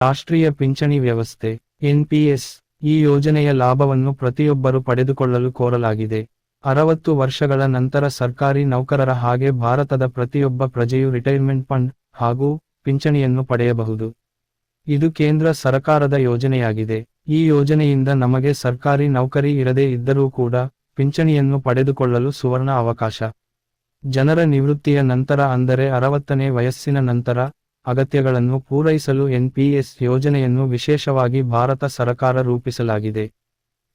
ರಾಷ್ಟ್ರೀಯ ಪಿಂಚಣಿ ವ್ಯವಸ್ಥೆ, ಎನ್ಪಿಎಸ್, ಈ ಯೋಜನೆಯ ಲಾಭವನ್ನು ಪ್ರತಿಯೊಬ್ಬರು ಪಡೆದುಕೊಳ್ಳಲು ಕೋರಲಾಗಿದೆ. ಅರವತ್ತು ವರ್ಷಗಳ ನಂತರ ಸರ್ಕಾರಿ ನೌಕರರ ಹಾಗೆ ಭಾರತದ ಪ್ರತಿಯೊಬ್ಬ ಪ್ರಜೆಯು ರಿಟೈರ್ಮೆಂಟ್ ಫಂಡ್ ಹಾಗೂ ಪಿಂಚಣಿಯನ್ನು ಪಡೆಯಬಹುದು. ಇದು ಕೇಂದ್ರ ಸರಕಾರದ ಯೋಜನೆಯಾಗಿದೆ. ಈ ಯೋಜನೆಯಿಂದ ನಮಗೆ ಸರ್ಕಾರಿ ನೌಕರಿ ಇರದೇ ಇದ್ದರೂ ಕೂಡ ಪಿಂಚಣಿಯನ್ನು ಪಡೆದುಕೊಳ್ಳಲು ಸುವರ್ಣ ಅವಕಾಶ. ಜನರ ನಿವೃತ್ತಿಯ ನಂತರ ಅಂದರೆ ಅರವತ್ತನೇ ವಯಸ್ಸಿನ ನಂತರ ಅಗತ್ಯಗಳನ್ನು ಪೂರೈಸಲು ಎನ್ಪಿಎಸ್ ಯೋಜನೆಯನ್ನು ವಿಶೇಷವಾಗಿ ಭಾರತ ಸರಕಾರ ರೂಪಿಸಲಾಗಿದೆ.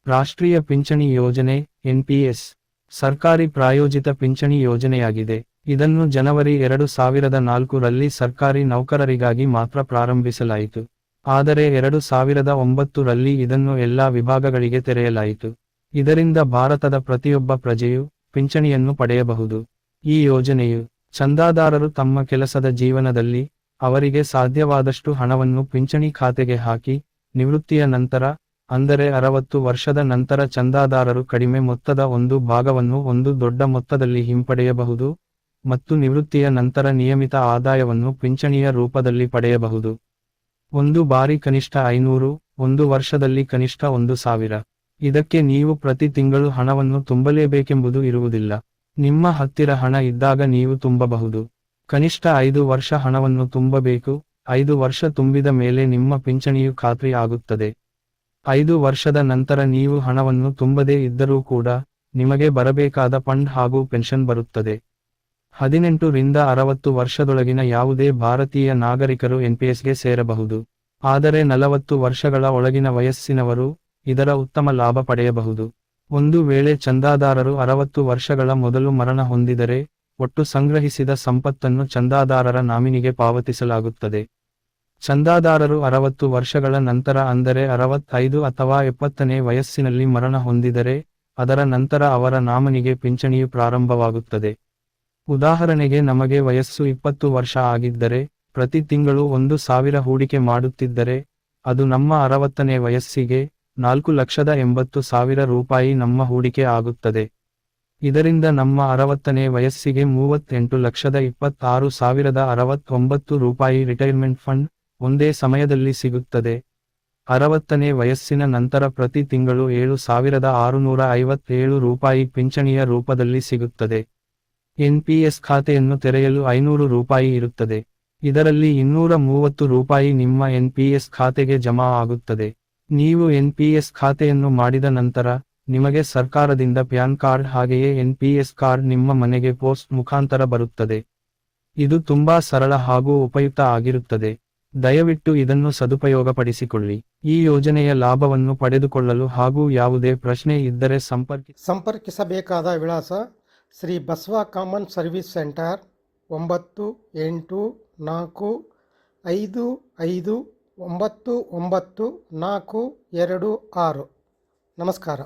ರಾಷ್ಟ್ರೀಯ ಪಿಂಚಣಿ ಯೋಜನೆ, ಎನ್ಪಿಎಸ್, ಸರ್ಕಾರಿ ಪ್ರಾಯೋಜಿತ ಪಿಂಚಣಿ ಯೋಜನೆಯಾಗಿದೆ. ಇದನ್ನು ಜನವರಿ ಎರಡು ಸಾವಿರದ ನಾಲ್ಕು ರಲ್ಲಿ ಸರ್ಕಾರಿ ನೌಕರರಿಗಾಗಿ ಮಾತ್ರ ಪ್ರಾರಂಭಿಸಲಾಯಿತು. ಆದರೆ ಎರಡು ಸಾವಿರದ ಒಂಬತ್ತು ರಲ್ಲಿ ಇದನ್ನು ಎಲ್ಲಾ ವಿಭಾಗಗಳಿಗೆ ತೆರೆಯಲಾಯಿತು. ಇದರಿಂದ ಭಾರತದ ಪ್ರತಿಯೊಬ್ಬ ಪ್ರಜೆಯು ಪಿಂಚಣಿಯನ್ನು ಪಡೆಯಬಹುದು. ಈ ಯೋಜನೆಯು ಚಂದಾದಾರರು ತಮ್ಮ ಕೆಲಸದ ಜೀವನದಲ್ಲಿ ಅವರಿಗೆ ಸಾಧ್ಯವಾದಷ್ಟು ಹಣವನ್ನು ಪಿಂಚಣಿ ಖಾತೆಗೆ ಹಾಕಿ, ನಿವೃತ್ತಿಯ ನಂತರ, ಅಂದರೆ ಅರವತ್ತು ವರ್ಷದ ನಂತರ ಚಂದಾದಾರರು ಕಡಿಮೆ ಮೊತ್ತದ ಒಂದು ಭಾಗವನ್ನು ಒಂದು ದೊಡ್ಡ ಮೊತ್ತದಲ್ಲಿ ಹಿಂಪಡೆಯಬಹುದು ಮತ್ತು ನಿವೃತ್ತಿಯ ನಂತರ ನಿಯಮಿತ ಆದಾಯವನ್ನು ಪಿಂಚಣಿಯ ರೂಪದಲ್ಲಿ ಪಡೆಯಬಹುದು. ಒಂದು ಬಾರಿ ಕನಿಷ್ಠ ಐನೂರು, ಒಂದು ವರ್ಷದಲ್ಲಿ ಕನಿಷ್ಠ ಒಂದು ಸಾವಿರ. ಇದಕ್ಕೆ ನೀವು ಪ್ರತಿ ತಿಂಗಳು ಹಣವನ್ನು ತುಂಬಲೇಬೇಕೆಂಬುದು ಇರುವುದಿಲ್ಲ. ನಿಮ್ಮ ಹತ್ತಿರ ಹಣ ಇದ್ದಾಗ ನೀವು ತುಂಬಬಹುದು. ಕನಿಷ್ಠ ಐದು ವರ್ಷ ಹಣವನ್ನು ತುಂಬಬೇಕು, ಐದು ವರ್ಷ ತುಂಬಿದ ಮೇಲೆ ನಿಮ್ಮ ಪಿಂಚಣಿಯು ಖಾತ್ರಿ ಆಗುತ್ತದೆ. ಐದು ವರ್ಷದ ನಂತರ ನೀವು ಹಣವನ್ನು ತುಂಬದೇ ಇದ್ದರೂ ಕೂಡ, ನಿಮಗೆ ಬರಬೇಕಾದ ಫಂಡ್ ಹಾಗೂ ಪೆನ್ಷನ್ ಬರುತ್ತದೆ. ಹದಿನೆಂಟು ರಿಂದ ಅರವತ್ತು ವರ್ಷದೊಳಗಿನ ಯಾವುದೇ ಭಾರತೀಯ ನಾಗರಿಕರು ಎನ್ಪಿಎಸ್ಗೆ ಸೇರಬಹುದು. ಆದರೆ ನಲವತ್ತು ವರ್ಷಗಳ ಒಳಗಿನ ವಯಸ್ಸಿನವರು ಇದರ ಉತ್ತಮ ಲಾಭ ಪಡೆಯಬಹುದು. ಒಂದು ವೇಳೆ ಚಂದಾದಾರರು ಅರವತ್ತು ವರ್ಷಗಳ ಮೊದಲು ಮರಣ ಹೊಂದಿದರೆ ಒಟ್ಟು ಸಂಗ್ರಹಿಸಿದ ಸಂಪತ್ತನ್ನು ಚಂದಾದಾರರ ನಾಮಿನಿಗೆ ಪಾವತಿಸಲಾಗುತ್ತದೆ. ಚಂದಾದಾರರು ಅರವತ್ತು ವರ್ಷಗಳ ನಂತರ ಅಂದರೆ ಅರವತ್ತೈದು ಅಥವಾ ಎಪ್ಪತ್ತನೇ ವಯಸ್ಸಿನಲ್ಲಿ ಮರಣ ಹೊಂದಿದರೆ, ಅದರ ನಂತರ ಅವರ ನಾಮನಿಗೆ ಪಿಂಚಣಿಯು ಪ್ರಾರಂಭವಾಗುತ್ತದೆ. ಉದಾಹರಣೆಗೆ ನಮಗೆ ವಯಸ್ಸು ಇಪ್ಪತ್ತು ವರ್ಷ ಆಗಿದ್ದರೆ, ಪ್ರತಿ ತಿಂಗಳು ಒಂದು ಸಾವಿರ ಹೂಡಿಕೆ ಮಾಡುತ್ತಿದ್ದರೆ, ಅದು ನಮ್ಮ ಅರವತ್ತನೇ ವಯಸ್ಸಿಗೆ ನಾಲ್ಕು ಲಕ್ಷದ ಎಂಬತ್ತು ಸಾವಿರ ರೂಪಾಯಿ ನಮ್ಮ ಹೂಡಿಕೆ ಆಗುತ್ತದೆ. ಇದರಿಂದ ನಮ್ಮ ಅರವತ್ತನೇ ವಯಸ್ಸಿಗೆ ಮೂವತ್ತೆಂಟು ಲಕ್ಷದ ಇಪ್ಪತ್ತಾರು ಸಾವಿರದ ಅರವತ್ತೊಂಬತ್ತು ರೂಪಾಯಿ ರಿಟೈರ್ಮೆಂಟ್ ಫಂಡ್ ಒಂದೇ ಸಮಯದಲ್ಲಿ ಸಿಗುತ್ತದೆ. ಅರವತ್ತನೇ ವಯಸ್ಸಿನ ನಂತರ ಪ್ರತಿ ತಿಂಗಳು ಏಳು ಸಾವಿರದ ಆರುನೂರ ಐವತ್ತೇಳು ರೂಪಾಯಿ ಪಿಂಚಣಿಯ ರೂಪದಲ್ಲಿ ಸಿಗುತ್ತದೆ. ಎನ್ಪಿಎಸ್ ಖಾತೆಯನ್ನು ತೆರೆಯಲು ಐನೂರು ರೂಪಾಯಿ ಇರುತ್ತದೆ. ಇದರಲ್ಲಿ ಇನ್ನೂರ ಮೂವತ್ತು ರೂಪಾಯಿ ನಿಮ್ಮ ಎನ್ಪಿಎಸ್ ಖಾತೆಗೆ ಜಮಾ ಆಗುತ್ತದೆ. ನೀವು ಎನ್ಪಿಎಸ್ ಖಾತೆಯನ್ನು ಮಾಡಿದ ನಂತರ ನಿಮಗೆ ಸರ್ಕಾರದಿಂದ ಪ್ಯಾನ್ ಕಾರ್ಡ್ ಹಾಗೆಯೇ ಎನ್ಪಿಎಸ್ ಕಾರ್ಡ್ ನಿಮ್ಮ ಮನೆಗೆ ಪೋಸ್ಟ್ ಮುಖಾಂತರ ಬರುತ್ತದೆ. ಇದು ತುಂಬಾ ಸರಳ ಹಾಗೂ ಉಪಯುಕ್ತ ಆಗಿರುತ್ತದೆ. ದಯವಿಟ್ಟು ಇದನ್ನು ಸದುಪಯೋಗಪಡಿಸಿಕೊಳ್ಳಿ. ಈ ಯೋಜನೆಯ ಲಾಭವನ್ನು ಪಡೆದುಕೊಳ್ಳಲು ಹಾಗೂ ಯಾವುದೇ ಪ್ರಶ್ನೆ ಇದ್ದರೆ ಸಂಪರ್ಕ, ಸಂಪರ್ಕಿಸಬೇಕಾದ ವಿಳಾಸ Shri Basava common service centre ಒಂಬತ್ತು ಎಂಟು ನಾಲ್ಕು ಐದು ಐದು ಒಂಬತ್ತು ಒಂಬತ್ತು ನಾಲ್ಕು ಎರಡು ಆರು. ನಮಸ್ಕಾರ.